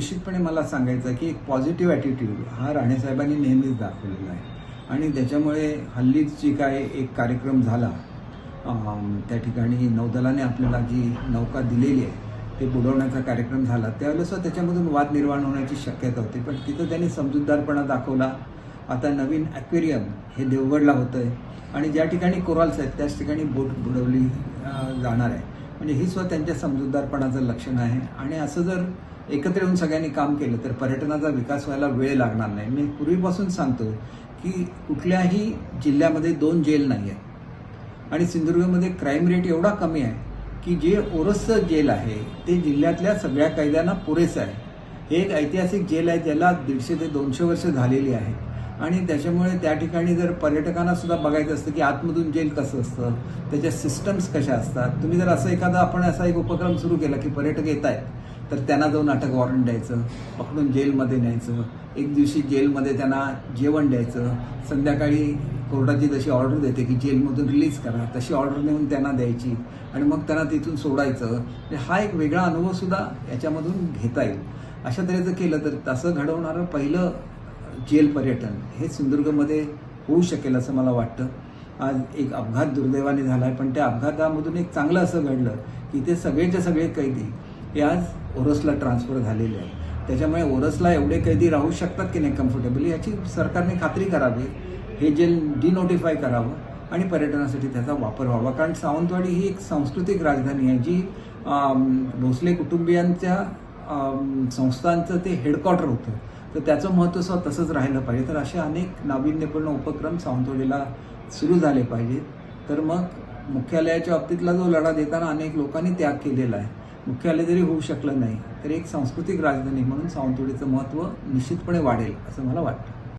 निश्चितपणे मला सांगायचं की एक पॉझिटिव्ह ॲटिट्यूड हा राणेसाहेबांनी नेहमीच दाखवलेला आहे. आणि त्याच्यामुळे हल्लीच जी काय एक कार्यक्रम झाला त्या ठिकाणी नौदलाने आपल्याला जी नौका दिलेली आहे ते बुडवण्याचा कार्यक्रम झाला. त्यावेळेस त्याच्यामधून वाद निर्माण होण्याची शक्यता होती पण तिथं त्यांनी समजूतदारपणा दाखवला. आता नवीन ॲक्वेरियम हे देवगडला होतं आहे आणि ज्या ठिकाणी कोराल्स आहेत त्याच ठिकाणी बोट बुडवली जाणार आहे. म्हणजे ही सुद्धा त्यांच्या समजूतदारपणाचं लक्षण आहे. आणि असं जर एकत्र येऊन सगळ्यांनी काम केलं तर पर्यटनाचा विकास व्हायला वेळ लागणार नाही. मी पूर्वीपासून सांगतो की कुठल्याही जिल्ह्यामध्ये दोन जेल नाही आहेत आणि सिंधुदुर्गमध्ये क्राईम रेट एवढा कमी आहे की जे ओरसचं जेल आहे ते जिल्ह्यातल्या सगळ्या कैद्यांना पुरेसं आहे. हे एक ऐतिहासिक जेल आहे ज्याला दीडशे ते दोनशे वर्ष झालेली आहे. आणि त्याच्यामुळे त्या ठिकाणी जर पर्यटकांना सुद्धा बघायचं असतं की आतमधून जेल कसं असतं त्याच्या सिस्टम्स कशा असतात? तुम्ही जर असं एखादा आपण असा एक उपक्रम सुरू केला की पर्यटक येत आहेत तर त्यांना जाऊन अटक वॉरंट द्यायचं पकडून जेलमध्ये न्यायचं एक दिवशी जेलमध्ये त्यांना जेवण द्यायचं संध्याकाळी कोर्टाची जशी ऑर्डर देते की जेलमधून रिलीज करा तशी ऑर्डर नेऊन त्यांना द्यायची आणि मग त्यांना तिथून सोडायचं हा एक वेगळा अनुभवसुद्धा याच्यामधून घेता येईल. अशा तऱ्हेचं केलं तर तसं घडवणारं पहिलं जेल पर्यटन हे सिंधुदुर्गमध्ये होऊ शकेल असं मला वाटतं. आज एक अपघात दुर्दैवाने झाला आहे पण त्या अपघातामधून एक चांगलं असं घडलं की ते सगळेच्या सगळे कैदी हे आज ओरसला ट्रान्सफर झालेले आहे त्याच्यामुळे ओरसला एवढे कैदी राहू शकतात की नाही कम्फर्टेबली याची सरकारने खात्री करावी हे जेल डिनोटिफाय करावं आणि पर्यटनासाठी त्याचा वापर व्हावा. कारण सावंतवाडी ही एक सांस्कृतिक राजधानी आहे जी भोसले कुटुंबियांच्या संस्थांचं ते हेडक्वार्टर होतं. तर त्याचं महत्त्व सुद्धा तसंच राहिलं पाहिजे. तर असे अनेक नाविन्यपूर्ण उपक्रम सावंतवाडीला सुरू झाले पाहिजेत. तर मग मुख्यालयाच्या बाबतीतला जो लढा देताना अनेक लोकांनी त्याग केलेला आहे. मुख्यालय जरी होऊ शकलं नाही तरी एक सांस्कृतिक राजधानी म्हणून सावंतवाडीचं महत्त्व निश्चितपणे वाढेल असं मला वाटतं.